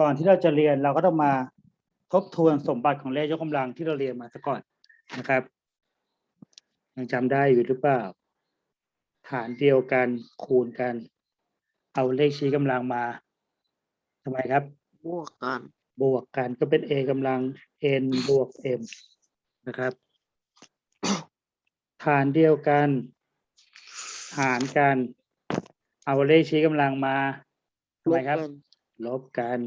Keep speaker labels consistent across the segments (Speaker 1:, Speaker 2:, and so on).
Speaker 1: ก่อนที่เราจะเรียนเราก็ต้องมาทบทวนสมบัติของเลขยกกำลังที่เราเรียนมาซะก่อนนะครับยังจำได้อยู่หรือเปล่า ฐานเดียวกันคูณกัน เอาเลขชี้กำลังมาทำไมครับ
Speaker 2: บวกกัน
Speaker 1: บวกกันก็เป็น a กำลัง n บวก m นะครับ ฐานเดียวกัน หารกัน เอาเลขชี้กำลังมาทำไมครับ
Speaker 2: กัน
Speaker 1: ลบกัน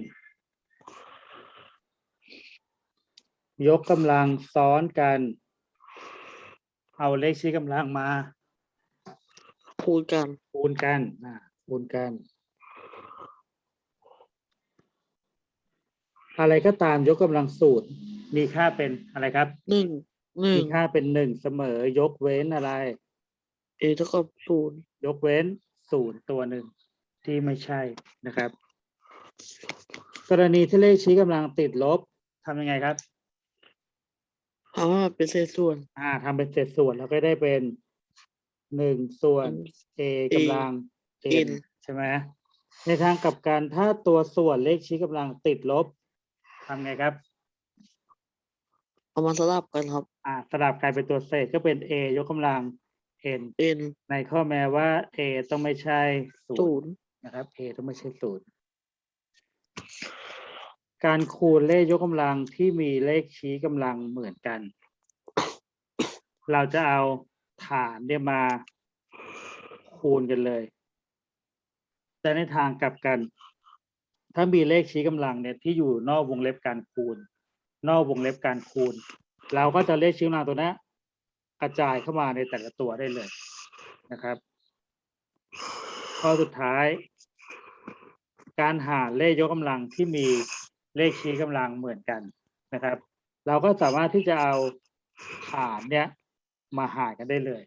Speaker 1: ยกกำลังซ้อนกัน เอาเลขชี้กำลังมา
Speaker 2: คูณกัน
Speaker 1: คูณกันอ่าคูณกัน อะไรก็ตามยกกำลังสูตร มีค่าเป็นอะไรครับ
Speaker 2: หนึ่ง หนึ่
Speaker 1: มี
Speaker 2: ง
Speaker 1: ค่าเป็นหนึ่งเสมอ ยกเว้นอะไร
Speaker 2: เอเท่ากับศูนย์
Speaker 1: ยกเว้นศูนย์ตัวหนึ่งที่ไม่ใช่นะครับ กรณีที่เลขชี้กำลังติดลบทำยังไงครับ
Speaker 2: ถามว่าเป็นเศษส่วน
Speaker 1: อ่าทำเป็นเศษส่วนแล้วก็ได้เป็นหนึ่งส่วน a กำลัง n
Speaker 2: n
Speaker 1: ใช่ไหมในทางกลับกันถ้าตัวส่วนเลขชี้กำลังติดลบทำไงครับ
Speaker 2: เอามาสลับกันครับ
Speaker 1: อ่าสลับกลายเป็นตัวเศษก็เป็น a ยกกำลัง n
Speaker 2: n
Speaker 1: ในข้อแม้ว่า a ต้องไม่ใช่ศู
Speaker 2: ศู
Speaker 1: นย์
Speaker 2: นย์
Speaker 1: นะครับ a ต้องไม่ใช่ศูนย์ การคูณเลขยกกำลังที่มีเลขชี้กำลังเหมือนกัน เราจะเอาฐานเนี่ยมาคูณกันเลย แต่ในทางกลับกัน ถ้ามีเลขชี้กำลังเนี่ยที่อยู่นอกวงเล็บการคูณ นอกวงเล็บการคูณ เราก็จะเลขชี้กำลังตัวนี้กระจายเข้ามาในแต่ละตัวได้เลยนะครับ ข้อสุดท้าย การหาเลขยกกำลังที่มี เลขชี้กำลังเหมือนกันนะครับ เราก็สามารถที่จะเอาฐานเนี้ยมาหารกันได้เลย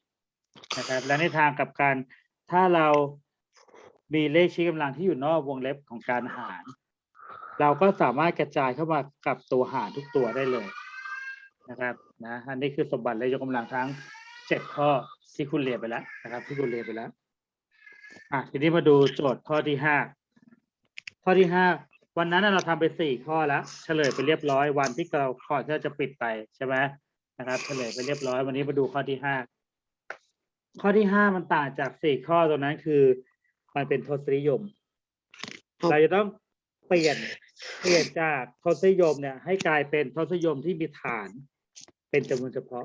Speaker 1: นะครับ และในทางกับกันถ้าเรามีเลขชี้กำลังที่อยู่นอกวงเล็บของการหาร เราก็สามารถกระจายเข้ามากับตัวหารทุกตัวได้เลยนะครับนะอันนี้คือสมบัติเลขยกกำลังทั้งเจ็ดข้อที่คุณเรียนไปแล้วนะครับ ที่คุณเรียนไปแล้วอะทีนี้มาดูโจทย์ข้อที่ห้าข้อที่ห้า วันนั้นน่ะเราทำไปสี่ข้อแล้วเฉลยไปเรียบร้อยวันที่เราก่อนที่เราจะปิดไปใช่ไหมนะครับ เฉลยไปเรียบร้อยวันนี้มาดูข้อที่ห้าข้อที่ห้ามันต่างจากสี่ข้อตัวนั้นคือมันเป็นทศนิยม
Speaker 2: ครับ
Speaker 1: เราจะต้องเปลี่ยนเปลี่ยนจากทศนิยมเนี่ย ให้กลายเป็นทศนิยมที่มีฐาน เป็นจำนวนเฉพาะ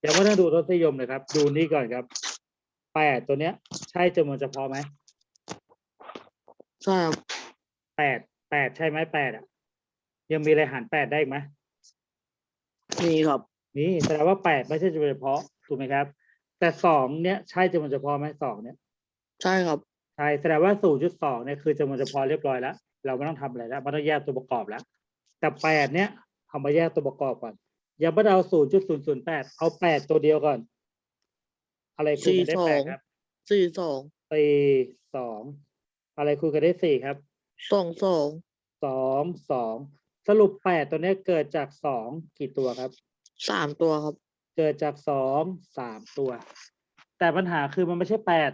Speaker 1: เดี๋ยวว่าถ้าดูทศนิยมนะครับ ดูนี่ก่อนครับแปดตัวเนี้ย ใช่จำนวนเฉพาะไหม
Speaker 2: ใช่ครับ
Speaker 1: แปดแปดใช่ไหมแปดอะ ยังมีอะไรหารแปดได้อีกไหม
Speaker 2: นี่ครับ
Speaker 1: นี่แสดงว่าแปดไม่ใช่จำนวนเฉพาะถูกไหมครับ แต่สองเนี้ยใช่จำนวนเฉพาะไหมสองเนี้ย
Speaker 2: ใช่ครับ
Speaker 1: ใช่แสดงว่าศูนย์จุดสองเนี่ยคือจำนวนเฉพาะเรียบร้อยแล้วเราไม่ต้องทำอะไรแล้วไม่ต้องแยกตัวประกอบแล้ว แต่แปดเนี้ยเอามาแยกตัวประกอบก่อนอย่าไม่ได้เอาศูนย์จุดศูนย์ศูนย์แปดเอาแปดตัวเดียวก่อน อะไรคูณกันได้
Speaker 2: สี่สอง
Speaker 1: แปดครับ
Speaker 2: สี่สอง
Speaker 1: สี่สองอะไรคูณกันได้สี่ครับ
Speaker 2: สองสอง
Speaker 1: สองสองสรุปแปดตัวเนี้ยเกิดจากสองกี่ตัวครับ
Speaker 2: สามตัวครับ
Speaker 1: เกิดจากสองสามตัว แต่ปัญหาคือมันไม่ใช่แปด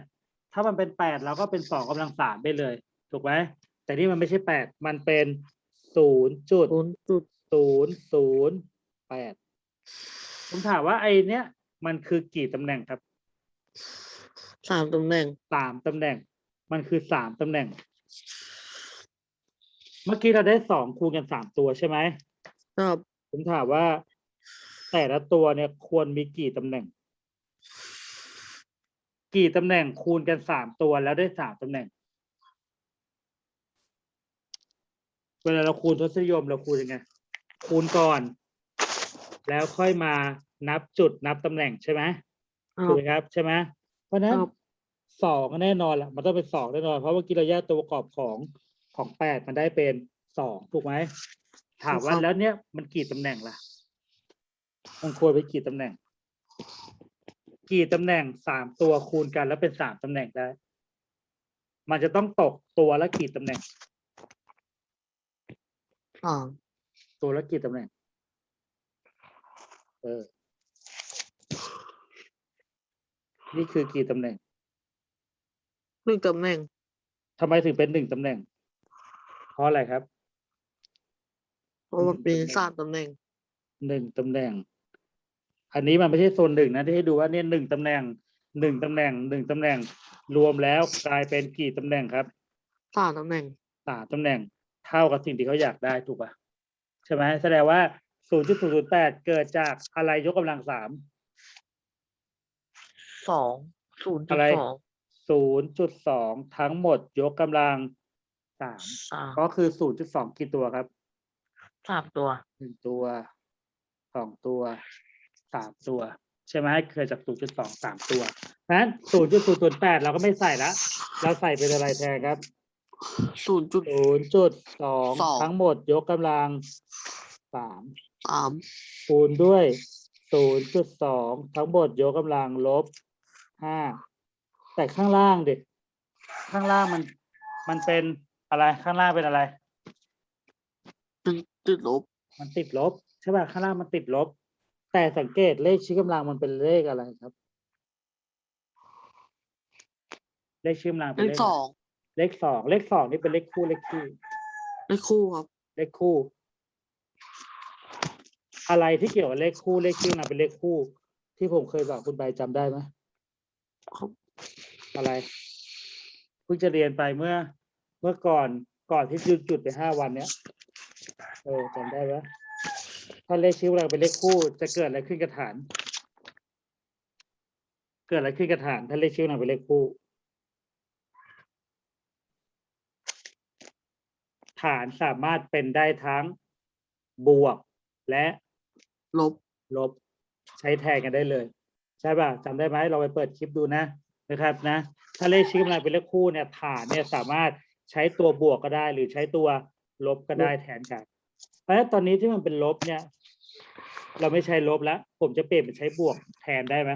Speaker 1: ถ้ามันเป็นแปดเราก็เป็นสองกำลังสามไปเลย ถูกไหมแต่นี่มันไม่ใช่แปดมันเป็นศูนย์จุด
Speaker 2: ศูนย์จุด
Speaker 1: ศูนย์ศูนย์แปดผมถามว่าไอเนี้ยมันคือกี่ตำแหน่งครับ
Speaker 2: สามตำแหน่ง
Speaker 1: สามตำแหน่ง มันคือสามตำแหน่ง เมื่อกี้เราได้สองคูณกันสามตัวใช่ไหม
Speaker 2: ครับ
Speaker 1: ผมถามว่า แต่ละตัวเนี่ยควรมีกี่ตำแหน่ง กี่ตำแหน่งคูณกันสามตัวแล้วได้สามตำแหน่ง เวลาเราคูณทศนิยมเราคูณยังไง คูณก่อน แล้วค่อยมานับจุดนับตำแหน่งใช่ไหม
Speaker 2: ครั
Speaker 1: ถูก
Speaker 2: บ
Speaker 1: ไหมครับใช่ไหมเพราะฉะนั้น
Speaker 2: ครับ
Speaker 1: สองแน่นอนแหละมันต้องเป็นสองแน่นอนเพราะเมื่อกี้เราแยกตัวประกอบของ ของแปดมันได้เป็นสองถูกไหมถามว่าแล้วเนี้ยมันกี่ตำแหน่งล่ะ มันควรเป็นกี่ตำแหน่ง กี่ตำแหน่งสามตัวคูณกันแล้วเป็นสามตำแหน่งได้ มันจะต้องตกตัวละกี่ตำแหน่ง
Speaker 2: อ่า
Speaker 1: ตัวละกี่ตำแหน่ง เออ นี่คือกี่ตำแหน่ง
Speaker 2: หนึ่งตำแหน่ง
Speaker 1: ทำไมถึงเป็นหนึ่งตำแหน่ง เพราะอะไรครับ
Speaker 2: เพราะมันเป็นสามตำแหน่ง
Speaker 1: หนึ่งตำแหน่ง อันนี้มันไม่ใช่โซนหนึ่งนะที่ให้ดูว่าเนี่ยหนึ่งตำแหน่งหนึ่งตำแหน่งหนึ่งตำแหน่ง รวมแล้วกลายเป็นกี่ตำแหน่งครับ
Speaker 2: สามตำแหน่ง
Speaker 1: สามตำแหน่ง เท่ากับสิ่งที่เขาอยากได้ถูกป่ะใช่ไหมแสดงว่าศูนย์จุดศูนย์แปดเกิดจากอะไรยกกำลังสาม
Speaker 2: สองศูนย์จุ
Speaker 1: อะ
Speaker 2: ด
Speaker 1: ไร
Speaker 2: สอง
Speaker 1: ศูนย์จุดสองทั้งหมดยกกำลัง สาม
Speaker 2: สาม
Speaker 1: ก็คือศูนย์จุดสองกี่ตัวครับ
Speaker 2: สามตัว
Speaker 1: หนึ่งตัวสองตัวสามตัว ใช่ไหมเกิดจากศูนย์จุดสองสามตัวเพราะฉะนั้นศูนย์จุดศูนย์ศูนย์แปดเราก็ไม่ใส่ละเราใส่เป็นอะไรแทนครับ
Speaker 2: ศูนย์จุด
Speaker 1: ศูนย์จุดสอง
Speaker 2: สอง
Speaker 1: ทั้งหมดยกกำลังสาม
Speaker 2: สาม
Speaker 1: คูณด้วยศูนย์จุดสองทั้งหมดยกกำลังลบห้าแต่ข้างล่างดิข้างล่างมัน มันเป็น อะไรข้างล่างเป็นอะไร
Speaker 2: เป็นติดลบ
Speaker 1: มันติดลบใช่ป่ะข้างล่างมันติดลบ แต่สังเกตเลขชี้กำลังมันเป็นเลขอะไรครับ เลขชี้กำลัง
Speaker 2: เล
Speaker 1: เป็น
Speaker 2: ข
Speaker 1: เลข
Speaker 2: สอง
Speaker 1: เลขสองเลขสองนี่เป็นเลขคู่เลขคู่
Speaker 2: เลขคู่ครับ
Speaker 1: เลขคู่ อะไรที่เกี่ยวกับเลขคู่เลขชี้กำลังเป็นเลขคู่ ที่ผมเคยบอกคุณใบจำได้ไหม
Speaker 2: ครับ
Speaker 1: อะไรเพิ่งจะเรียนไปเมื่อ เมื่อก่อนก่อนที่หยุดจุดไปห้าวันเนี้ยเออจำได้ไหมถ้าเลขชี้กำลังเป็นเลขคู่จะเกิดอะไรขึ้นกับฐาน เกิดอะไรขึ้นกับฐาน ถ้าเลขชี้กำลังเป็นเลขคู่ ฐานสามารถเป็นได้ทั้งบวกและ
Speaker 2: ลบ
Speaker 1: ลบใช้แทนกันได้เลย ใช่ป่ะจำได้ไหมเราไปเปิดคลิปดูนะนะครับนะ ถ้าเลขชี้กำลังเป็นเลขคู่เนี่ยฐานเนี่ยสามารถ ใช้ตัวบวกก็ได้ หรือใช้ตัวลบก็ได้แทนกัน เพราะฉะนั้นตอนนี้ที่มันเป็นลบเนี่ย เราไม่ใช้ลบแล้ว ผมจะเปลี่ยนเป็นใช้บวกแทนได้ไหม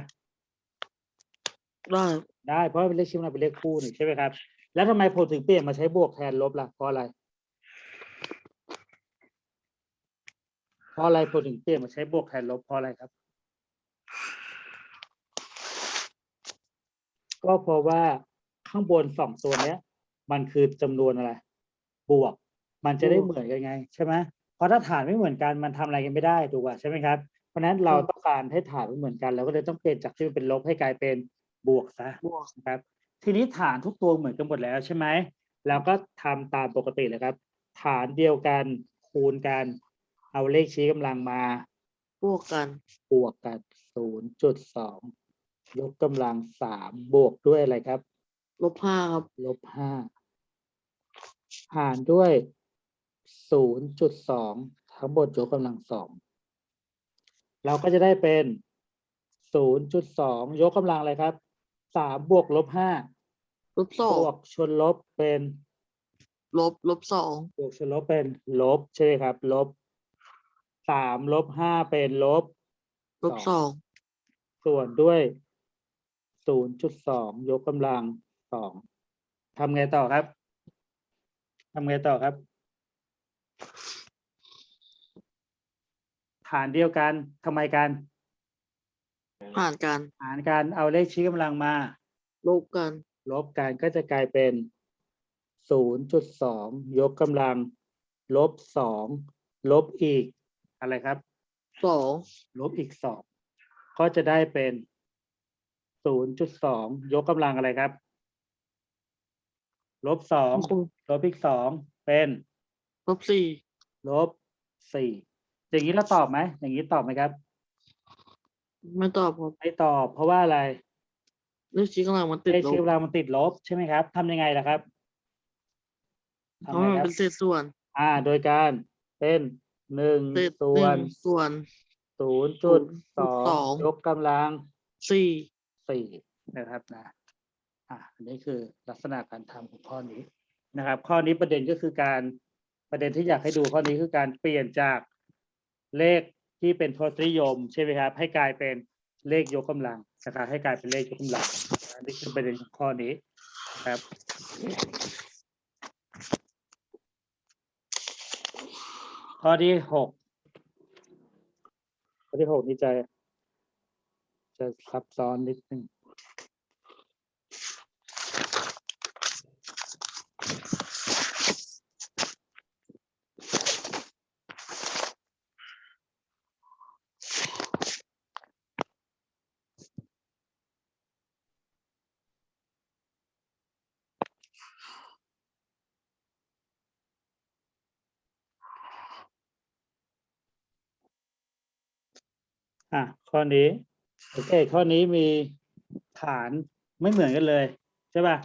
Speaker 2: ได้
Speaker 1: ได้เพราะว่าเป็นเลขชี้กำลังเป็นเลขคู่นี่ใช่ไหมครับ แล้วทำไมผมถึงเปลี่ยนมาใช้บวกแทนลบล่ะเพราะอะไรเพราะอะไรผมถึงเปลี่ยนมาใช้บวกแทนลบเพราะอะไรครับ ก็เพราะว่าข้างบนสองตัวเนี้ย มันคือจำนวนอะไร บวก มันจะได้เหมือนกันไง ใช่ไหมเพราะถ้าฐานไม่เหมือนกันมันทำอะไรกันไม่ได้ถูกป่ะใช่ไหมครับ เพราะฉะนั้นเราต้องการให้ฐานไม่เหมือนกันเราก็เลยต้องเปลี่ยนจากที่มันเป็นลบให้กลายเป็นบวกซะ
Speaker 2: บวก
Speaker 1: นะครับ ทีนี้ฐานทุกตัวเหมือนกันหมดแล้วใช่ไหมเราก็ทำตามปกติเลยครับ ฐานเดียวกันคูณกัน เอาเลขชี้กำลังมา
Speaker 2: บวกกัน
Speaker 1: บวกกันศูนย์จุดสองยกกำลังสามบวกด้วยอะไรครับ
Speaker 2: ลบห้าครับ
Speaker 1: ลบห้า หารด้วยศูนย์จุดสองทั้งหมดยกกำลังสองเราก็จะได้เป็นศูนย์จุดสองยกกำลังอะไรครับสามบวกลบห้า
Speaker 2: ลบสอบง
Speaker 1: วกชนลบเป็น
Speaker 2: ลบลบสอง
Speaker 1: บวกชนลบเป็นลบใช่ไหมครับ ลบสามลบห้าเป็นลบ
Speaker 2: ลบสอง
Speaker 1: ส่วนด้วยศูนย์จุดสองยกกำลังสองทำไงต่อครับ ทำไงต่อครับ ฐานเดียวกันทำไมกัน
Speaker 2: ผ่านกัน
Speaker 1: หารกันเอาเลขชี้กำลังมา
Speaker 2: ลบกัน
Speaker 1: ลบกันก็จะกลายเป็นศูนย์จุดสองยกกำลัง ลบสองลบอีก อะไรครับ
Speaker 2: สอง
Speaker 1: ลบอีกสองก็จะได้เป็นศูนย์จุดสองยกกำลังอะไรครับ ลบสองลบอีกสองเป็น
Speaker 2: ลบสี่
Speaker 1: ลบสี่อย่างนี้เราตอบไหมอย่างนี้ตอบไหมครับ
Speaker 2: ไม่ตอบครับ
Speaker 1: ไม่ตอบ เพราะว่าอะไร
Speaker 2: เลขชี้กำลังมันติด
Speaker 1: เลข
Speaker 2: ล
Speaker 1: ชี้
Speaker 2: บ
Speaker 1: กำลังมันติดลบใช่ไหมครับทำยังไงล่ะครับ
Speaker 2: เพ
Speaker 1: ทำ
Speaker 2: ราะ
Speaker 1: ไง
Speaker 2: มัน
Speaker 1: ครับ
Speaker 2: เป็นเศษส่วน
Speaker 1: อ่า โดยการเป็นหนึ่ง
Speaker 2: เศษ
Speaker 1: ส่
Speaker 2: ห
Speaker 1: ว
Speaker 2: นึ่
Speaker 1: น
Speaker 2: งส่วน
Speaker 1: ศูนย์จุดสอ
Speaker 2: สองง
Speaker 1: ยกกำลัง
Speaker 2: สี่
Speaker 1: สี่นะครับนะ อะอันนี้คือลักษณะการทำของข้อนี้นะครับ ข้อนี้ประเด็นก็คือการประเด็นที่อยากให้ดูข้อนี้คือการเปลี่ยนจากเลขที่เป็นทศนิยมใช่ไหมครับ ให้กลายเป็นเลขยกกำลังนะครับให้กลายเป็นเลขยกกำลังอันนี้คือประเด็นของข้อนี้นครับข้อที่หกข้อที่หกนี่จะจะซับซ้อนนิดนึง อะข้อนี้โอเคข้อนี้มีฐานไม่เหมือนกันเลยใช่ป่ะ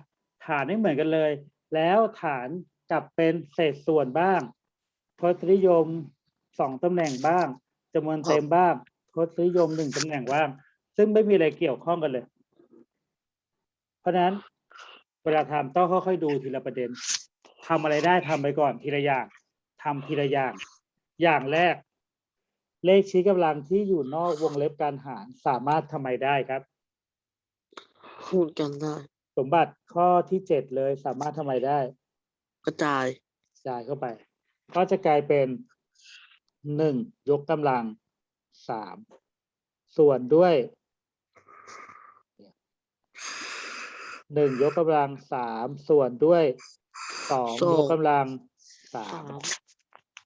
Speaker 1: ฐานไม่เหมือนกันเลย แล้วฐานกลับเป็นเศษส่วนบ้างทศนิยมสองตำแหน่งบ้างจำนวนเต็มบ้างทศนิยมหนึ่งตำแหน่งบ้าง ซึ่งไม่มีอะไรเกี่ยวข้องกันเลย เพราะฉะนั้นเวลาทำต้องค่อยๆดูทีละประเด็นทำอะไรได้ทำไปก่อนทีละอย่างทำทีละอย่าง อย่างแรก เลขชี้กำลังที่อยู่นอกวงเล็บการหารสามารถทำไมได้ครับ
Speaker 2: คูณกันได้
Speaker 1: สมบัติข้อที่เจ็ดเลยสามารถทำไมได้
Speaker 2: กระจาย
Speaker 1: จ่ายเข้าไป ก็จะกลายเป็นหนึ่งยกกำลังสามส่วนด้วยหนึ่งยกกำลังสามส่วนด้วยสอง
Speaker 2: สอง
Speaker 1: ยกกำลังสา
Speaker 2: สามม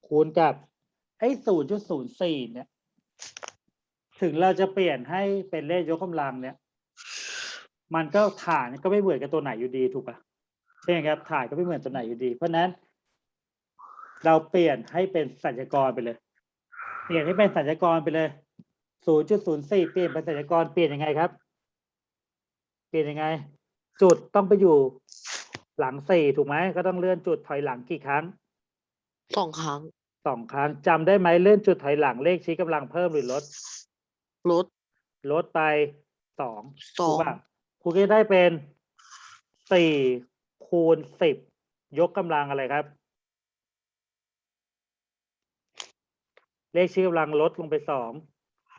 Speaker 1: คูณกับ ไอ้ศูนย์จุดศูนย์สี่เนี่ย ถึงเราจะเปลี่ยนให้เป็นเลขยกกำลังเนี่ย มันก็ฐานก็ไม่เหมือนกับตัวไหนอยู่ดีถูกปะใช่ไหมครับฐานก็ไม่เหมือนตัวไหนอยู่ดี เพราะฉะนั้น เราเปลี่ยนให้เป็นสัญญากรไปเลย เปลี่ยนให้เป็นสัญญากรไปเลยศูนย์จุดศูนย์สี่เปลี่ยนเป็นสัญญากรเปลี่ยนยังไงครับ เปลี่ยนยังไง จุดต้องไปอยู่หลังสี่ถูกไหมก็ต้องเลื่อนจุดถอยหลังกี่ครั้ง
Speaker 2: สองครั้ง
Speaker 1: สองครั้งจำได้ไหมเลื่อนจุดถอยหลังเลขชี้กำลังเพิ่มหรือลด
Speaker 2: ลด
Speaker 1: ลดไปสอง
Speaker 2: สอง
Speaker 1: ถูกปะคุณก็ได้เป็นสี่คูณสิบยกกำลังอะไรครับ เลขชี้กำลังลดลงไปสอง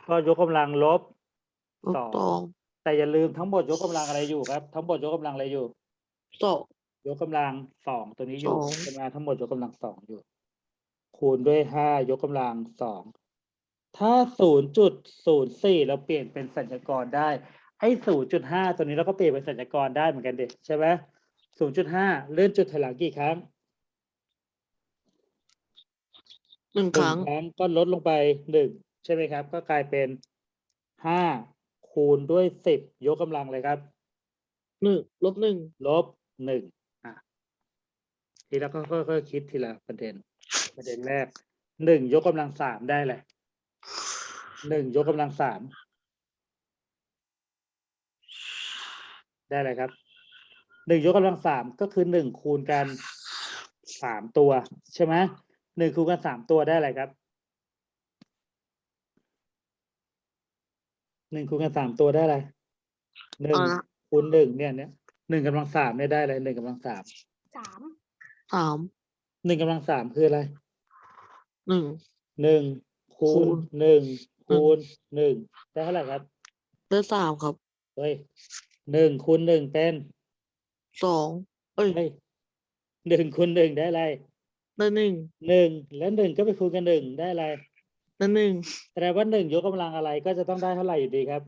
Speaker 1: ก็ยกกำลังลบ
Speaker 2: ลบ
Speaker 1: สอง
Speaker 2: สอง
Speaker 1: แต่อย่าลืมทั้งหมดยกกำลังอะไรอยู่ครับ ทั้งหมดยกกำลังอะไรอยู่
Speaker 2: สอง
Speaker 1: ยกกำลังสองตัวนี้อยู่
Speaker 2: สอง
Speaker 1: ใช่ไหมทั้งหมดยกกำลังสองอยู่ คูณด้วยห้ายกกำลังสองถ้าศูนย์จุดศูนย์สี่เราเปลี่ยนเป็นสัญญากรได้ ไอ้ศูนย์จุดห้าตัวนี้เราก็เปลี่ยนเป็นสัญญากรได้เหมือนกันเด็กใช่ไหมศูนย์จุดห้าเลื่อนจุดถอยหลังกี่ครั้ง
Speaker 2: หนึ่ง
Speaker 1: ห
Speaker 2: ค
Speaker 1: นึ่
Speaker 2: รั้
Speaker 1: ง
Speaker 2: ง
Speaker 1: ครั้งก็ลดลงไปหนึ่งใช่ไหมครับ ก็กลายเป็นห้าคูณด้วยสิบยกกำลังเลยครับ
Speaker 2: หนึ่งลบหนึ่ง
Speaker 1: ลบหนึ่งอะทีละก็ค่อยๆคิดทีละประเด็น ประเด็นแรกหนึ่งยกกำลังสามได้เลยหนึ่งยกกำลังสามได้เลยครับหนึ่งยกกำลังสามก็คือหนึ่งคูณกันสามตัว ใช่ไหมหนึ่งคูณกันสามตัวได้อะไรครับหนึ่งคูณกันสามตัวได้อะไรหนึ่ง
Speaker 2: เอาละ
Speaker 1: คูณหนึ่งเนี่ยเนี่ยหนึ่งกำลังสามเนี่ยได้อะไรหนึ่งกำลังสาม
Speaker 3: สาม
Speaker 2: สาม
Speaker 1: หนึ่งกำลังสามคืออะไร
Speaker 2: หนึ่ง
Speaker 1: หนึ่งคู
Speaker 2: คู
Speaker 1: ณ
Speaker 2: ณ
Speaker 1: หนึ่งคูณหนึ่งได้เท่าไหร่ครับ
Speaker 2: ได้สามครับ
Speaker 1: เฮ้ยหนึ่งคูณหนึ่งเป็น
Speaker 2: สองเอ้ย
Speaker 1: เฮ้ยหนึ่งคูณหนึ่งได้อะไร
Speaker 2: ได้หนึ่ง
Speaker 1: หนึ่งแล้วหนึ่งก็ไปคูณกันหนึ่งได้อะไร
Speaker 2: ได้หนึ่ง
Speaker 1: แสดงว่าหนึ่งยกกำลังอะไรก็จะต้องได้เท่าไหร่อยู่ดีครับ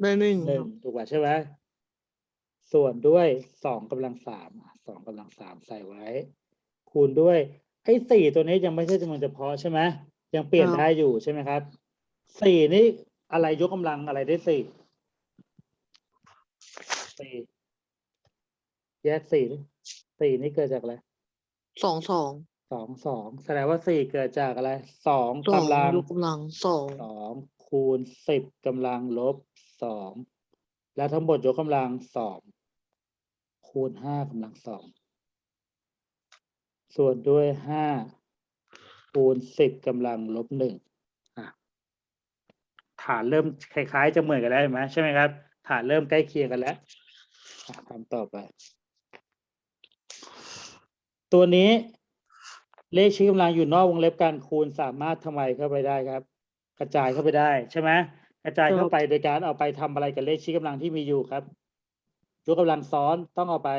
Speaker 2: ได้หนึ่ง
Speaker 1: ห
Speaker 2: ค
Speaker 1: นึ่
Speaker 2: รั
Speaker 1: ง
Speaker 2: บ
Speaker 1: ถูกป่ะใช่ไหมส่วนด้วยสองกำลังสามอะสองกำลังสามใส่ไว้ คูณด้วย ไอ้สี่ตัวนี้ยังไม่ใช่จำนวนเฉพาะใช่ไหมยังเปลี่ยนได้อยู่ใช่ไหมครับสี่นี่อะไรยกกำลังอะไรได้สี่สี่แยกสี่ดิสี่นี่เกิดจากอะไร
Speaker 2: สองสอง
Speaker 1: สองสองแสดงว่าสี่เกิดจากอะไรสอง
Speaker 2: สอง
Speaker 1: กำลัง
Speaker 2: ยกกำลังสอง
Speaker 1: สองคูณสิบกำลังลบสองแล้วทั้งหมดยกกำลังสองคูณห้ากำลังสอง ส่วนด้วยห้าคูณสิบกำลังลบหนึ่งฐานเริ่มคล้ายๆจะเหมือนกันแล้วเห็นไหมใช่ไหมครับ ฐานเริ่มใกล้เคียงกันแล้วอะทำต่อไป ตัวนี้เลขชี้กำลังอยู่นอกวงเล็บการคูณสามารถทำไมเข้าไปได้ครับ กระจายเข้าไปได้ใช่ไหมกระจายเข้าไปโดยการเอาไปทำอะไรกับเลขชี้กำลังที่มีอยู่ครับยกกำลังซ้อนต้องเอาไป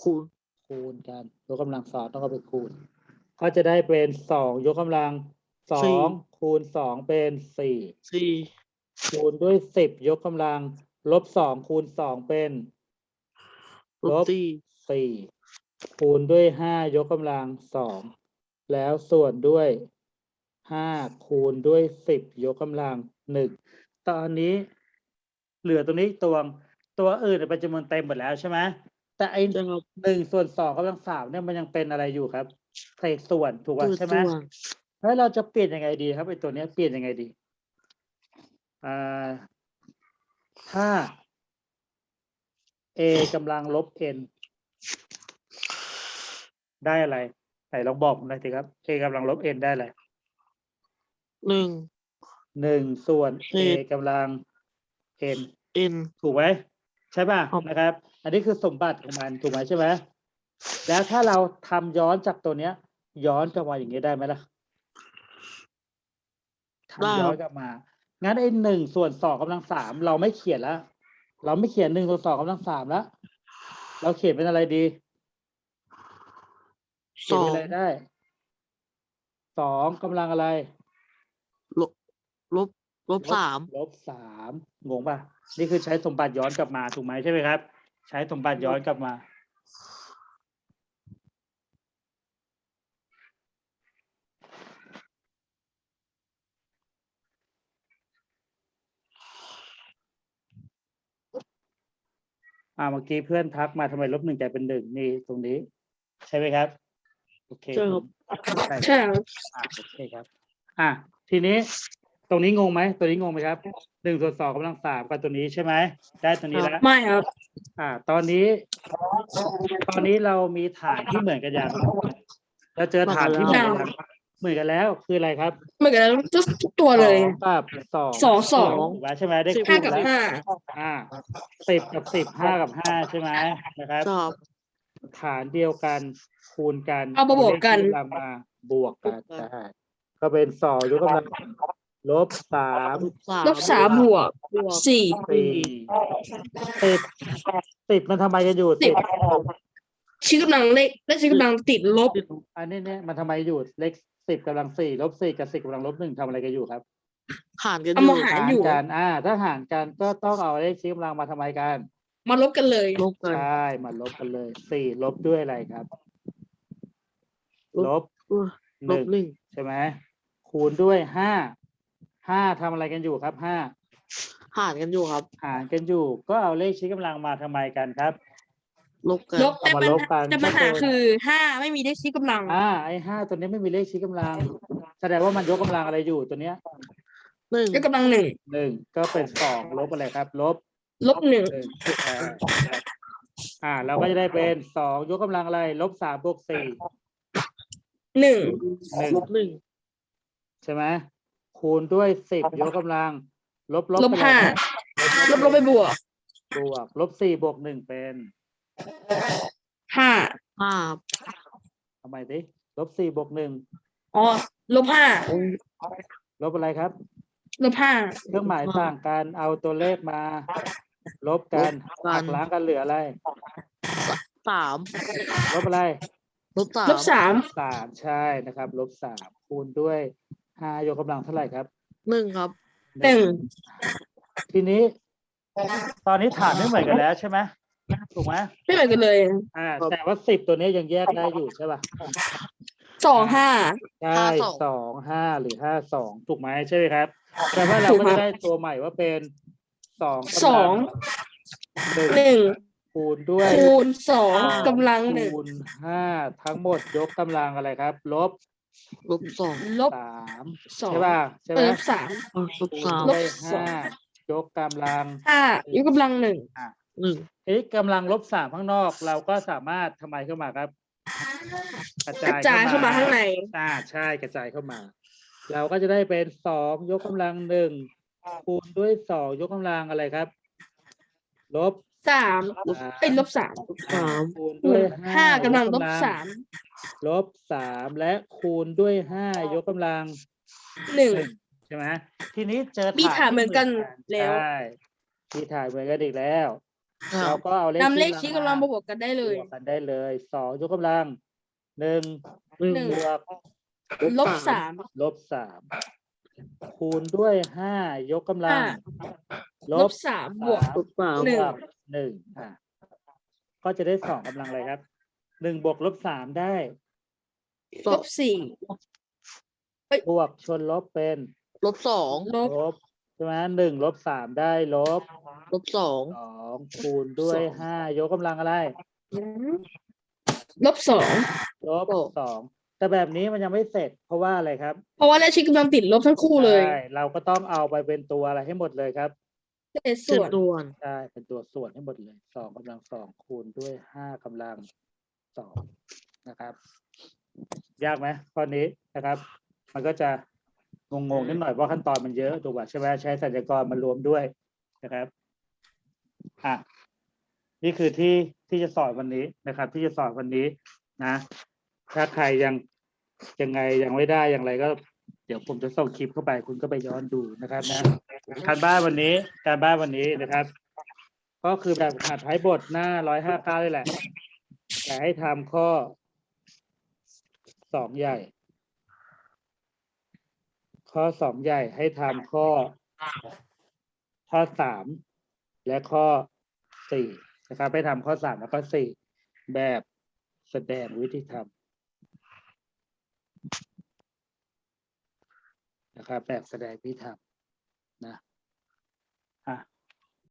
Speaker 2: คูณ
Speaker 1: คูณกัน ยกกำลังซ้อนต้องเอาไปคูณ ก็จะได้เป็นสองยกกำลังสองคูณสองเป็นสี่
Speaker 2: สี่
Speaker 1: คูณด้วยสิบยกกำลัง ลบสองคูณสองเป็น
Speaker 2: ล
Speaker 1: ล
Speaker 2: บ บสี่
Speaker 1: สี่คูณด้วยห้ายกกำลังสองแล้วส่วนด้วยห้าคูณด้วยสิบยกกำลังหนึ่งตอนนี้ เหลือตรงนี้ตัวงตัวอื่นเป็นจำนวนเต็มหมดแล้วใช่ไหม แต่ไอ
Speaker 2: ใช่ครับ
Speaker 1: หนึ่งส่วนสองกำลังสามเนี่ยมันยังเป็นอะไรอยู่ครับเศษส่วนถูกป่ะ
Speaker 2: คือ
Speaker 1: ใช่ไหม
Speaker 2: ส่วน
Speaker 1: แล้วเราจะเปลี่ยนยังไงดีครับไอตัวเนี้ยเปลี่ยนยังไงดีอ่าถ้า a กำลังลบ n ได้อะไรไหนลองบอกผมหน่อยสิครับ a กำลังลบ n ได้อะไร
Speaker 2: หนึ่ง
Speaker 1: หนึ่งส่วน a
Speaker 2: สี่
Speaker 1: กำลัง n
Speaker 2: เอ็น
Speaker 1: ถูกไหม ใช่ป่ะ
Speaker 2: ครับ
Speaker 1: นะครับ อันนี้คือสมบัติของมันถูกไหมใช่ไหมแล้วถ้าเราทำย้อนจากตัวเนี้ย ย้อนกลับมาอย่างนี้ได้ไหมล่ะทำย้อนกลับมางั้นไอ้หนึ่งส่วนสองกำลังสามเราไม่เขียนแล้วเราไม่เขียนหนึ่งส่วนสองกำลังสามแล้วเราเขียนเป็นอะไรดีเขี
Speaker 2: ส
Speaker 1: ยน
Speaker 2: อ
Speaker 1: เป็น
Speaker 2: ง
Speaker 1: อะไรได้สองกำลังอะไร
Speaker 2: ลบลบ ลบสาม
Speaker 1: ลบสามงงป่ะ นี่คือใช้สมบัติย้อนกลับมาถูกไหมใช่ไหมครับ ใช้สมบัติย้อนกลับมา อ่าเมื่อกี้เพื่อนทักมาทำไมลบหนึ่งกลายเป็นหนึ่งนี่ตรงนี้ ใช่ไหมครับ โอเค
Speaker 2: ใช่ครับ
Speaker 1: ใช่
Speaker 3: ใช่ครับ
Speaker 1: อ่าโอเคครับ อะทีนี้ ตรงนี้งงไหมตัวนี้งงไหมครับหนึ่งส่วนสองกำลังสามกับตัวนี้ใช่ไหมได้ตัวนี้แล้ว
Speaker 3: ไม่ครับ
Speaker 1: อ่า ตอนนี้ ตอนนี้เรามีฐานที่เหมือนกันยังเราเจอฐานที่เหมือนกันยังเหมือนกันแล้วคืออะไรครับ
Speaker 3: เหมือนกันแล้วทุกทุกตัวเลย
Speaker 1: สองกับสอง
Speaker 3: สองสอง
Speaker 1: ถูกไหมใช่ไหมได้
Speaker 3: ห้า
Speaker 1: คูณ
Speaker 3: กับ
Speaker 1: แล้ว
Speaker 3: ห้า
Speaker 1: อ่าสิบกับสิบห้ากับห้าใช่ไหมนะครับ
Speaker 2: ครับ
Speaker 1: ฐานเดียวกันคูณกัน
Speaker 3: เอามาบวกกัน
Speaker 1: เลขที่กำลังมาบวกกันใช่ก็เป็นสองยกกำลัง ลบสาม
Speaker 2: ลบสาม
Speaker 3: ลบสามบวก
Speaker 2: บวก
Speaker 3: สี่
Speaker 1: สี่สิบสิบมันทำไมกันอยู่
Speaker 3: สิ
Speaker 1: สิ
Speaker 3: บบชี้กำลังเลขเลขชี้กำลังติดลบ
Speaker 1: อันนี้เนี่ยมันทำไมอยู่เลขสิบกำลังสี่ลบสี่กับสิบกำลังลบหนึ่งทำอะไรกันอยู่ครับ
Speaker 2: หารกันอ
Speaker 3: เอา
Speaker 2: ยู่
Speaker 3: มาหารอยู่
Speaker 1: กันอ่า ถ้าหารกันก็ต้องเอาเลขชี้กำลังมาทำไมกัน
Speaker 3: มาลบกันเลย
Speaker 2: ลบกัน
Speaker 1: ใช่มาลบกันเลยสี่ลบด้วยอะไรครับ ลบ
Speaker 2: เออ
Speaker 1: ห
Speaker 2: ล
Speaker 1: นึ่
Speaker 2: บ
Speaker 1: ง
Speaker 2: หนึ่ง
Speaker 1: ใช่ไหมคูณด้วยห้า ห้าทำอะไรกันอยู่ครับห้า
Speaker 2: หารกันอยู่ครับ
Speaker 1: หารกันอยู่ ก็เอาเลขชี้กำลังมาทำไมกันครับ
Speaker 2: ลบกัน
Speaker 3: ลบแต่
Speaker 1: เอามา
Speaker 3: ปัญ
Speaker 1: ลบกั
Speaker 3: หาน แต่ปัญหาคือห้าไม่มีเลขชี้กำลัง
Speaker 1: อ่าไอ้ห้าตัวนี้ไม่มีเลขชี้กำลัง แสดงว่ามันยกกำลังอะไรอยู่ตัวเนี้ย
Speaker 2: หนึ่ง
Speaker 3: ยกกำลังหนึ่ง
Speaker 1: หนึ่งก็เป็นสองลบอะไรครับ ลบ
Speaker 3: ลบหนึ่ง
Speaker 1: หนึ่งอ่าอ่าเราก็จะได้เป็นสองยกกำลังอะไร ลบสามบวกสี่
Speaker 3: หนึ่ง
Speaker 1: หนึ่ง
Speaker 2: ลบหนึ่ง
Speaker 1: ใช่ไหม คูณด้วยสิบยกกำลัง ลบลบ
Speaker 3: ลบ
Speaker 1: ไปเลย
Speaker 3: ห้า
Speaker 1: ครับ
Speaker 3: ลบลบไปบวก
Speaker 1: บวก ลบสี่บวกหนึ่งเป็น
Speaker 3: ห้า
Speaker 2: ห้า
Speaker 1: ทำไมดิลบสี่บวกหนึ่ง
Speaker 3: อ๋อลบห้า
Speaker 1: ลบอะไรครับ
Speaker 3: ลบห้า
Speaker 1: เครื่องหมายต่างกันเอาตัวเลขมา ลบกันหักล้างกันเหลืออะไร
Speaker 2: สาม
Speaker 1: ลบอะไร
Speaker 2: ลบสาม
Speaker 3: ลบสาม
Speaker 1: สามใช่นะครับ ลบสามคูณด้วย ห้ายกกำลังเท่าไหร่ครับ
Speaker 2: หนึ่งครับ
Speaker 3: หนึ่ง
Speaker 1: ทีนี้ ตอนนี้ฐานไม่เหมือนกันแล้วใช่ไหมถูกไหม
Speaker 3: ไม่เหมือนกันเลย
Speaker 1: อ่า แต่ว่าสิบตัวนี้ยังแยกได้อยู่ใช่ป่ะ
Speaker 3: สองห้า
Speaker 1: ใช่สองห้าหรือห้าสองถูกไหมใช่ไหมครับแต่ว่าเรา
Speaker 3: ถูก
Speaker 1: ก็
Speaker 3: ครั
Speaker 1: จะ
Speaker 3: บ
Speaker 1: ได้ตัวใหม่ว่าเป็นสองกำลั
Speaker 3: สอง
Speaker 1: หนึ่ง
Speaker 3: หนึ่ง
Speaker 1: คูณด้วย
Speaker 3: คูณสองกำลังหนึ่ง
Speaker 1: คูณห้าทั้งหมดยกกำลังอะไรครับ ลบ
Speaker 2: ลบสอง
Speaker 3: ลบ
Speaker 1: สาม
Speaker 3: สอง
Speaker 1: ใช่ป่ะใช่ไห
Speaker 3: เอ
Speaker 1: ม
Speaker 3: อลบสาม
Speaker 2: เออลบ
Speaker 1: คูณ
Speaker 2: สาม
Speaker 1: ด้วย
Speaker 3: ลบสอ
Speaker 1: ห้างยกกำลัง
Speaker 3: ห้ายกกำลังหนึ่ง
Speaker 2: หนึ่ง
Speaker 1: เอ๊ะกำลังลบสามข้างนอก เราก็สามารถทำไมเข้ามาครับ กระ
Speaker 3: กระจายเข้ามาข้างใน
Speaker 1: อ่าใช่กระจายเข้ามา เราก็จะได้เป็นสองยกกำลังหนึ่งคูณด้วยสองยกกำลังอะไรครับ ลบ
Speaker 3: สามเอ้ยลบสาม
Speaker 2: ลบสาม
Speaker 1: คูณด้วย
Speaker 3: ห้ากำลังลบ
Speaker 1: ย
Speaker 3: สาม
Speaker 1: ลบสามและคูณด้วยห้ายกกำลัง
Speaker 3: หนึ่ง
Speaker 1: หนึ่งใช่ไหมทีนี้เจอ
Speaker 3: มีฐาน
Speaker 1: ที่
Speaker 3: เหมือนกันแล้ว
Speaker 1: ใช่มีฐานเหมือนกันอีกแล้ว
Speaker 2: ครั
Speaker 1: เรา
Speaker 2: บ
Speaker 1: ก็เอาเลข
Speaker 3: นำเลขชี้กำลังมาบวกกันได้เลย
Speaker 1: บวกกันได้เลยสองยกกำลังหนึ่ง
Speaker 2: หนึ่ง
Speaker 3: หนึ่ง
Speaker 1: บวก
Speaker 3: ลบสาม
Speaker 1: ลบสามคูณด้วยห้ายกกำลัง
Speaker 3: ห้า
Speaker 1: ล
Speaker 3: ล
Speaker 1: บบ
Speaker 3: สามบวก
Speaker 2: ลบสาม
Speaker 3: หนึ่ง
Speaker 1: บวก หนึ่งอะก็จะได้สองกำลังอะไรครับหนึ่งบวกลบสามได้
Speaker 3: ลบสี่
Speaker 1: บวกชนลบเป็น
Speaker 2: ลบสอง
Speaker 3: ลบ
Speaker 1: ลบใช่ไหมหนึ่งลบสามได้ลบ
Speaker 2: ลบสอง
Speaker 1: สองคูณด้วยห้ายกกำลังอะไร
Speaker 3: ลบสอง
Speaker 1: ลบสองแต่แบบนี้มันยังไม่เสร็จ เพราะว่าอะไรครับ
Speaker 3: เพราะว่าเลขชี้กำลังติดลบทั้งคู่เลย
Speaker 1: ใช่ เราก็ต้องเอาไปเป็นตัวอะไรให้หมดเลยครับ
Speaker 3: เศษ
Speaker 2: เจ็
Speaker 3: ส่
Speaker 2: ด
Speaker 3: วน
Speaker 2: ส่วน
Speaker 1: ใช่เป็นตัวส่วนให้หมดเลยสองกำลังสองคูณด้วยห้ากำลังสองนะครับ ยากไหมข้อนี้นะครับ มันก็จะงงๆนิดหน่อยเพราะขั้นตอนมันเยอะถูกป่ะใช่ไหมใช้สัญญากรมารวมด้วยนะครับอะนี่คือที่ที่จะสอนวันนี้นะครับ ที่จะสอนวันนี้นะ ถ้าใครยังยังไงยังไม่ได้อย่างไรก็ เดี๋ยวผมจะส่งคลิปเข้าไปคุณก็ไปย้อนดูนะครับนะ การบ้านวันนี้ การบ้านวันนี้นะครับ ก็คือแบบหัดท้บทหน้าร้อยห้าเก้านี่แหละ แต่ให้ทำข้อสองใหญ่ ข้อสองใหญ่ให้ทำข้อ ข้อสามและข้อสี่นะครับให้ทำข้อสามและข้อสี่แบบแสดงวิธีทำนะครับ แบบแสดงวิธีทำ นะ